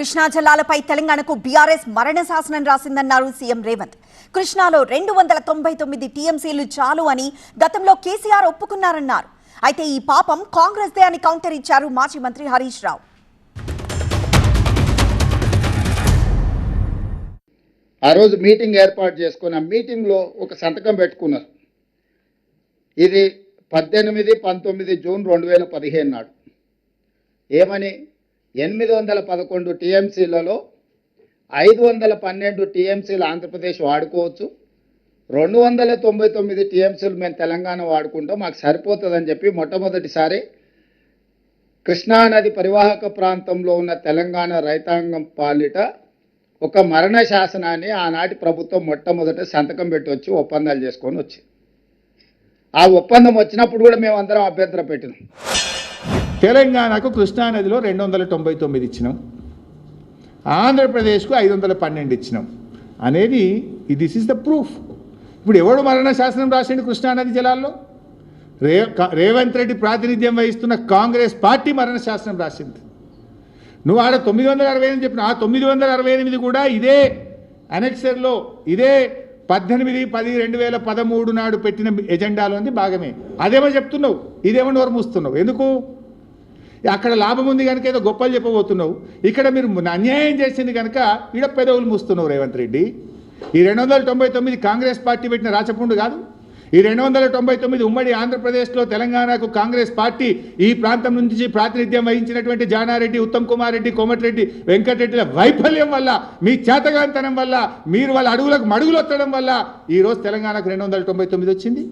కృష్ణా జలాలపై తెలంగాణకు బీఆర్ఎస్ మరణ శాసనం రాసిందన్నారు సీఎం రేవంత్. కృష్ణాలో రెండు వందల తొంభై తొమ్మిది టీఎంసీలు చాలు అని గతంలో కేసీఆర్ ఒప్పుకున్నారన్నారు. అయితే ఈ పాపం కాంగ్రెస్దే అని కౌంటర్ ఇచ్చారు మాజీ మంత్రి హరీష్ రావు. ఆ రోజు మీటింగ్ ఏర్పాటు చేసుకుని ఆ మీటింగ్లో ఒక సంతకం పెట్టుకున్నారు. ఇది పద్దెనిమిది పంతొమ్మిది జూన్ రెండు వేల పదిహేను నాడు. ఏమని? ఎనిమిది వందల పదకొండు టీఎంసీలలో ఐదు వందల పన్నెండు టీఎంసీలు ఆంధ్రప్రదేశ్ వాడుకోవచ్చు. రెండు వందల తొంభై తొమ్మిది టీఎంసీలు మేము తెలంగాణ వాడుకుంటాం. మాకు సరిపోతుందని చెప్పి మొట్టమొదటిసారి కృష్ణానది పరివాహక ప్రాంతంలో ఉన్న తెలంగాణ రైతాంగం పాలిట ఒక మరణ శాసనాన్ని ఆనాటి ప్రభుత్వం మొట్టమొదట సంతకం పెట్టి వచ్చి ఒప్పందాలు చేసుకొని వచ్చింది. ఆ ఒప్పందం వచ్చినప్పుడు కూడా మేము అందరం అభ్యంతరం పెట్టినాం. తెలంగాణకు కృష్ణానదిలో రెండు వందల తొంభై తొమ్మిది ఇచ్చినాం. ఆంధ్రప్రదేశ్కు ఐదు వందల పన్నెండు ఇచ్చినాం. అనేది దిస్ ఇస్ ద ప్రూఫ్ ఇప్పుడు ఎవడు మరణ శాసనం రాసిండు కృష్ణానది జలాల్లో? రే రేవంత్ రెడ్డి ప్రాతినిధ్యం వహిస్తున్న కాంగ్రెస్ పార్టీ మరణ శాసనం రాసింది. నువ్వు ఆడ తొమ్మిది వందల అరవై ఎనిమిది చెప్పిన ఆ తొమ్మిది వందల అరవై ఎనిమిది కూడా ఇదే అనెక్సర్లో ఇదే పద్దెనిమిది పది రెండు వేల పదమూడు నాడు పెట్టిన ఎజెండాలో ఉంది భాగమే. అదేమో చెప్తున్నావు. ఇదేమో నోరు మూస్తున్నావు. ఎందుకు? అక్కడ లాభం ఉంది కనుక ఏదో గొప్పలు చెప్పబోతున్నావు. ఇక్కడ మీరు అన్యాయం చేసింది కనుక ఈడ పెదవులు మూస్తున్నావు రేవంత్ రెడ్డి. ఈ రెండు వందల తొంభై తొమ్మిది కాంగ్రెస్ పార్టీ పెట్టిన రాచపుండు కాదు. ఈ రెండు వందల తొంభై తొమ్మిది ఉమ్మడి ఆంధ్రప్రదేశ్లో తెలంగాణకు కాంగ్రెస్ పార్టీ ఈ ప్రాంతం నుంచి ప్రాతినిధ్యం వహించినటువంటి జానారెడ్డి ఉత్తమ్ కుమార్ రెడ్డి కోమటిరెడ్డి వెంకటరెడ్డిల వైఫల్యం వల్ల మీ చేతగాంతనం వల్ల మీరు వాళ్ళ అడుగులకు మడుగులొత్తడం వల్ల ఈరోజు తెలంగాణకు రెండు వందల తొంభై తొమ్మిది వచ్చింది.